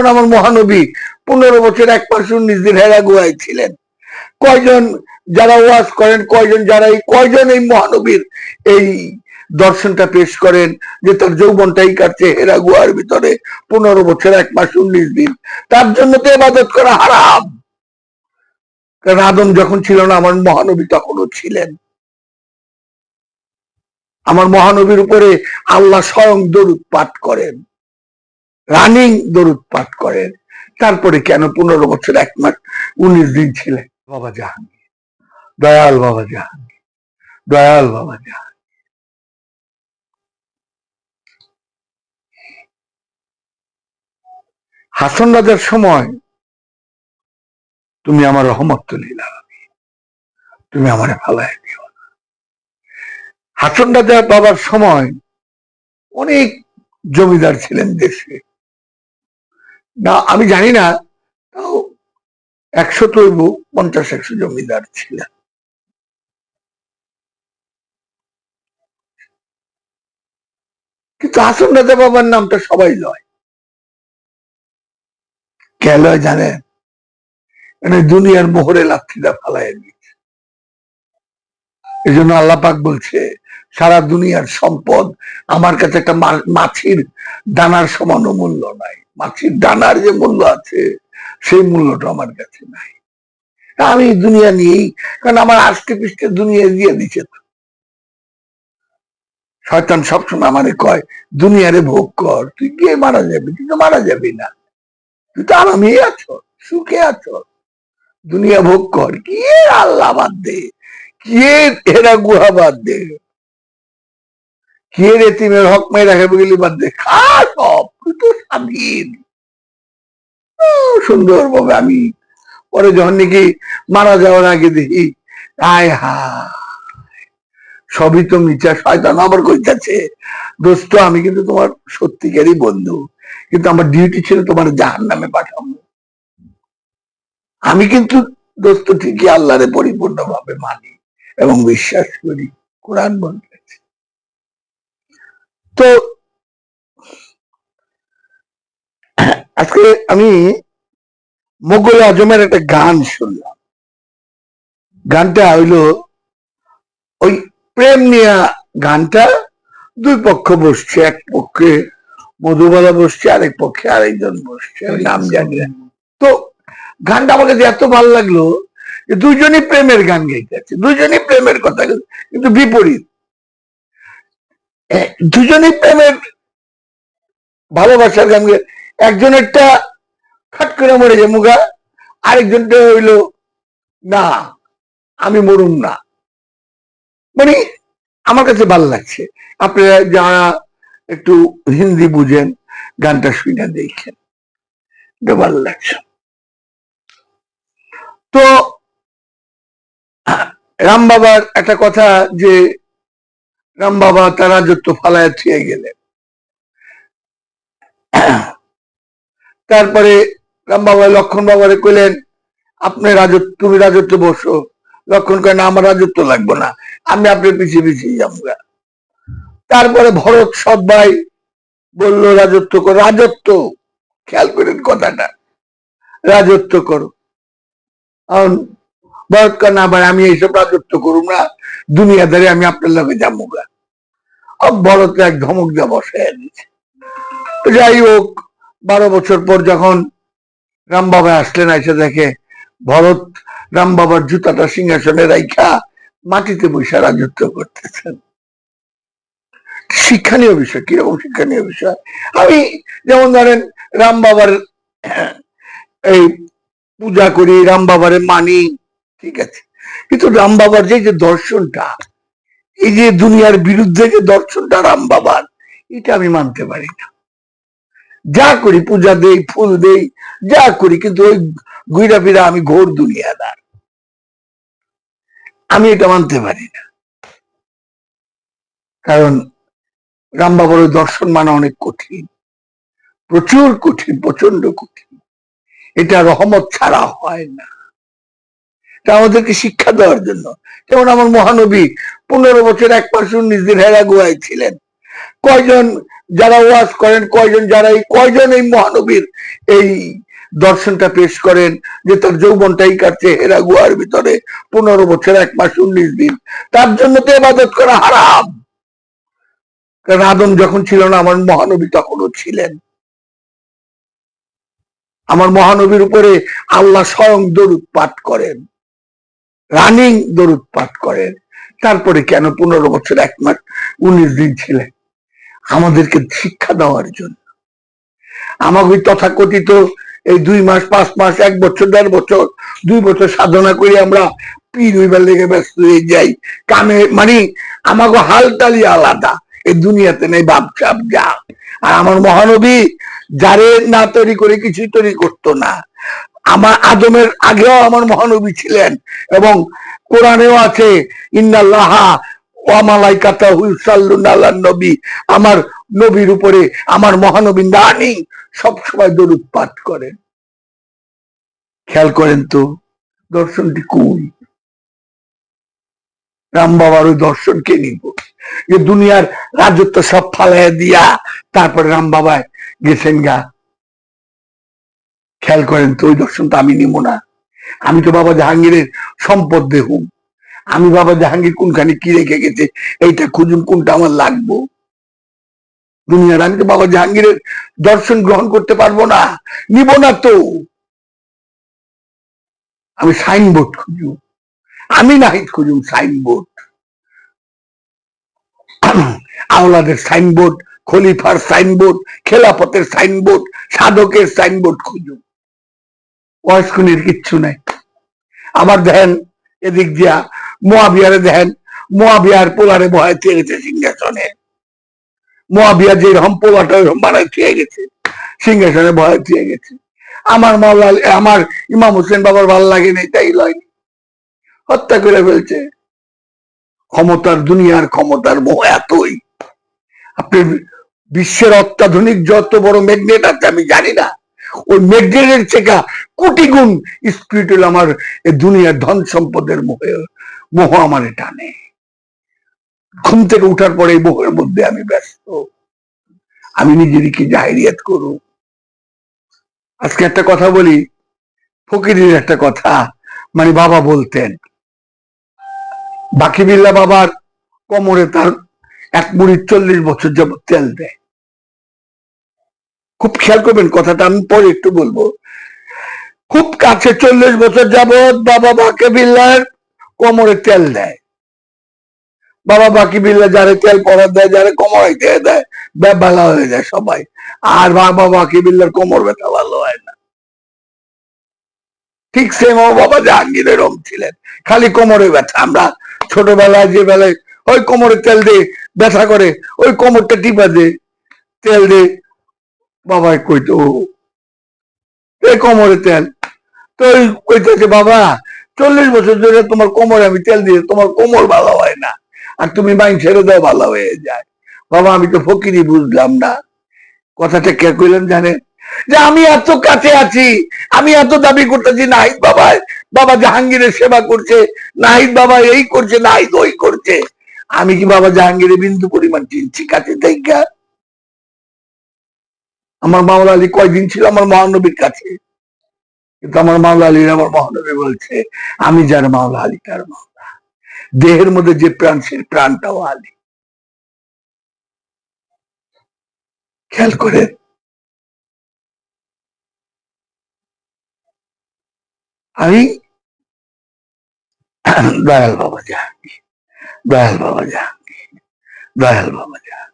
যেমন আমার মহানবী পনেরো বছর এক মাস উনিশ দিন হেরা গুহায় ছিলেন কয়জন যারা ওয়াজ করেন, কয়জন যারা এই কয়জন এই মহানবীর এই দর্শনটা পেশ করেন যে তার যৌবনটাই কাটছে হেরা গুহার ভিতরে পনেরো বছর এক মাস উনিশ দিন। তার জন্য তো এবাদত করা হারাম। কারণ আদম যখন ছিল না, আমার মহানবী তখনও ছিলেন। আমার মহানবীর উপরে আল্লাহ স্বয়ং দরুদ পাঠ করেন। রানিং দরুদ পাঠ করেন। তারপরে কেন পনেরো বছর এক মাস, উনিশ দিন ছিলেন। বাবা জাহাঙ্গীর, দয়াল বাবা জাহাঙ্গীর, দয়াল বাবা জাহাঙ্গীর। হাসন রাজার সময়, তুমি আমার রহমত তুলিলা তুমি আমার ফালাই দিও না। হাসন রাজা বাবার সময় অনেক জমিদার ছিলেন দেশে। না, আমি জানি না। তাও একশো তৈব পঞ্চাশ একশো জমিদার ছিলেন কিন্তু হাসন রাজা বাবার নামটা সবাই লয়। কে লয় জানেন মানে দুনিয়ার মোহরে লাথিটা ফালাই দিয়েছে। এই জন্য আল্লাহ পাক বলছে, সারা দুনিয়ার সম্পদ আমার কাছে একটা মাছির দানার সমান মূল্য নাই। মাছির দানার যে মূল্য আছে, সেই মূল্যটা আমার কাছে নাই। আমি দুনিয়া নিয়েই, কারণ আমার আজকে পৃষ্ঠে দুনিয়া দিয়ে দিছে তো। শয়তান সবসময় আমারে কয়, দুনিয়ারে ভোগ কর, তুই গিয়ে মারা যাবি, তুই তো মারা যাবি না। তুই তো আরামেই আছো, সুখে আছো। দুনিয়া ভোগ কর। কি আল্লাহ বাদ দে, কি এর গুহা বাদ দে। কি এর এতিমের হক মেয়ে রাখাবে গেলি বাদ দে। খা সব। সুন্দর ভাবে আমি পরে যখন নাকি মারা যাওয়ার আগে দেখি আয় হা সবই তো মিথ্যা, শয়তান আবার কইতাছে, দোস্ত, আমি কিন্তু তোমার সত্যিকারই বন্ধু, কিন্তু আমার ডিউটি ছিল তোমার জাহান নামে পাঠাবো আমি কিন্তু, দোস্ত, ঠিকই আল্লাহরে পরিপূর্ণভাবে মানি এবং বিশ্বাস করি, কোরআন বলতেছে। তো আজকে আমি মোগল আজমের একটা গান শুনলাম। গানটা হইল ওই প্রেম নিয়ে গানটা দুই পক্ষ বসছে এক পক্ষে মধুবালা বসছে আরেক পক্ষে আরেকজন বসছে আমি নাম জানি না। তো গানটা আমার কাছে এত ভালো লাগল যে দুজনই প্রেমের গান গাইতে গাইতেছে দুজনই প্রেমের কথা কিন্তু বিপরীত। দুজনই প্রেমের ভালোবাসার গান গাই- একজনেরটা খাট করে মরে যায় মুগা, আরেকজনটা হইল, না, আমি মরুম না। মানে আমার কাছে ভালো লাগছে। আপনারা যারা একটু হিন্দি বুঝেন, গানটা শুনে দেখেন। এটা ভালো লাগছে। তো, রাম বাবার একটা কথা যে, রাম বাবা তার রাজত্ব ফালায় থুয়ে গেলেন। তারপরে রাম বাবা লক্ষণ বাবারে কইলেন, আপনি রাজত্ব, তুমি রাজত্ব বসো। লক্ষণ কয় না, আমার রাজত্ব লাগবো না। আমি আপনার পিছিয়ে পিছিয়ে যাব তারপরে ভরত সৎ ভাই বলল, রাজত্ব করো। রাজত্ব? খেয়াল করেন কথাটা। রাজত্ব করো। ভরত কয়, না ভাই, আমি এইসব রাজত্ব করুম না। দুনিয়াদারে আমি আপনার লগে যাব গা ভরত এক ধমক যা বসে দিচ্ছে যাই হোক বারো বছর পর যখন রাম বাবা আসলেন, এসে দেখে ভরত রাম বাবার জুতাটা সিংহাসনে রাইখা মাটিতে বসে রাজত্ব করতেছেন। শিক্ষণীয় বিষয়, কীরকম শিক্ষণীয় বিষয়? আমি যেমন ধরেন, রাম বাবার, এই পূজা করি, রাম বাবারে মানি, ঠিক আছে। কিন্তু রাম বাবার যে যে দর্শনটা, এই যে দুনিয়ার বিরুদ্ধে যে দর্শনটা রাম বাবার, এটা আমি মানতে পারি না। যা করি, পূজা দেই, ফুল দেই, যা করি, কিন্তু ওই ঘুরা ফিরা আমি ঘোর দুনিয়াদার। আমি এটা মানতে পারি না। কারণ রাম বাবার ওই দর্শন মানা অনেক কঠিন। প্রচুর কঠিন প্রচণ্ড কঠিন। এটা রহমত ছাড়া হয় না। এটা আমাদেরকে শিক্ষা দেওয়ার জন্য। যেমন আমার মহানবী পনেরো বছর এক মাস নিজের হেরা গুহায় ছিলেন। কয়জন যারা ওয়াজ করেন, কয়জন যারা এই, কয়জন এই মহানবীর এই দর্শনটা পেশ করেন যে তার যৌবনটাই কাটছে হেরা গুহার ভিতরে পনেরো বছর, এক মাস, উনিশ দিন। তার জন্য তো এবাদত করা হারাম। কারণ আদম যখন ছিল না, আমার মহানবী তখনও ছিলেন। আমার মহানবীর উপরে আল্লাহ স্বয়ং দরুদ পাঠ করেন, রানিং দরুদ পাঠ করেন। তারপরে কেন পনেরো বছর, এক মাস, উনিশ দিন ছিলেন? আমাদেরকে শিক্ষা দেওয়ার জন্য। আমাকে তথাকথিত এই দুই মাস, পাঁচ মাস, এক বছর, দেড় বছর, দুই বছর সাধনা করে আমরা পীর হইবার লেগে ব্যস্ত হয়ে যাই। কামে মানে আমাকে হালতালি আলাদা। এই দুনিয়াতে নেই ভাবসাব যা। আর আমার মহানবী যারে না তৈরি করে কিছুই তৈরি করতো না। আমার আদমের আগেও আমার মহানবী ছিলেন এবং কোরআনেও আছে, ইন্নাল্লাহা ওয়ামালাইকাতা হুইসাল্লুন আল্লাহ নবী, আমার নবীর উপরে আমার মহানবী নানি সব সময় দরুদ পাঠ করেন। খেয়াল করেন তো, দর্শনটি কই? রাম বাবার ওই দর্শনকে নিব? যে দুনিয়ার রাজত্ব সব ফালাই দিয়া তারপরে রাম বাবায় গেছেন গা। খেয়াল করেন তো, ওই দর্শন তো আমি নিব না। আমি তো বাবা জাহাঙ্গীরের সম্পদ দেহুম। আমি বাবা জাহাঙ্গীর কোনখানে কি রেখে গেছে, এইটা খুঁজুন কোনটা আমার লাগবো। দুনিয়ার আমি তো বাবা জাহাঙ্গীরের দর্শন গ্রহণ করতে পারব না, নিব না তো। আমি সাইনবোর্ড খুঁজুম আমি নাহিদ খুঁজুম সাইনবোর্ড। আওলাদের সাইনবোর্ড, খলিফার সাইনবোর্ড, খেলাপথের সাইনবোর্ড, সাধকের সাইনবোর্ড খুঁজুম বয়স্কুনির কিচ্ছু নাই। আবার দেখেন এদিক দিয়া মোয়াবিয়ারে দেখেন মোয়াবিয়ার পোলারে ভয় থেকে গেছে, সিংহাসনে। মোয়াবিয়া যে রকম পোলাটা ওইরকম বানায় থুয়ে গেছে, সিংহাসনে ভয় থুয়ে গেছে। আমার মাওলা, আমার ইমাম হোসেন বাবার ভালো লাগে নাই, তাই লয়নি হত্যা করে ফেলছে। ক্ষমতার দুনিয়ার ক্ষমতার মোহ এতই। আপনি বিশ্বের অত্যাধুনিক যত বড় ম্যাগনেট আছে, আমি জানি না। ওই ম্যাগনেটের থেকে কোটি গুণ স্পিরিটুয়াল আমার এই দুনিয়ার ধন সম্পদের মোহে। মোহ আমার টানে। ঘুম থেকে উঠার পরে এই মোহের মধ্যে আমি ব্যস্ত। আমি নিজেরকে জাহিরিয়াত করু আজকে একটা কথা বলি, ফকিরের একটা কথা মানে বাবা বলতেন, বাকি বিল্লা বাবার কোমরে তার এক মুড়ি চল্লিশ বছর যাবত তেল দেয়। খুব খেয়াল করবেন, কথাটা আমি পরে একটু বলব। খুব কাছে চল্লিশ বছর যাবৎ বাবা বাকে বিল্লার কোমরে তেল দেয়। বাবা বাকি বিল্লা যারে তেল পরা দেয়, যারে কোমরে দিয়ে দেয় ভালো হয়ে যায় সবাই। আর বাবা বাকি বিল্লার কোমর ব্যথা ভালো হয় না। ঠিক সেম বাবা জাহাঙ্গীরের রম ছিলেন। খালি কোমরে ব্যথা। আমরা ছোটবেলায় যে বেলায় ওই কোমরে তেল দিয়ে ব্যথা করে, ওই কোমরটা টিপা দে তেল দে বাবা কইতো এই কোমরে তেল। তো ওই কইতেছে বাবা চল্লিশ বছর ধরে তোমার কোমরে আমি তেল দিয়ে, তোমার কোমর ভালো হয় না। আর তুমি মাইন ছেড়ে দাও, ভালো হয়ে যায়। বাবা, আমি তো ফকিরি বুঝলাম না। কথাটা কে কইলেন জানেন? যে আমি এত কাছে আছি, আমি এত দাবি করতেছি, নাহিদ বাবা বাবা জাহাঙ্গীরের সেবা করছে, নাহিদ বাবা এই করছে, নাহিদ ওই করছে। আমি কি বাবা জাহাঙ্গীরের বিন্দু পরিমাণ চিনছি কাছে থেকে? আমার মাওলা আলী কয়দিন ছিল? আমার মহানবীর কাছে। কিন্তু আমার মাওলা আলী আমার মহানবী বলছে, আমি যার মাওলা আলী, তার মাওলা। দেহের মধ্যে যে প্রাণ সেই প্রাণটাও আলী। খেয়াল করে আমি দয়াল বাবা জাহাঙ্গীর, দয়াল বাবা জাহাঙ্গীর, দয়াল বাবা জাহাঙ্গীর।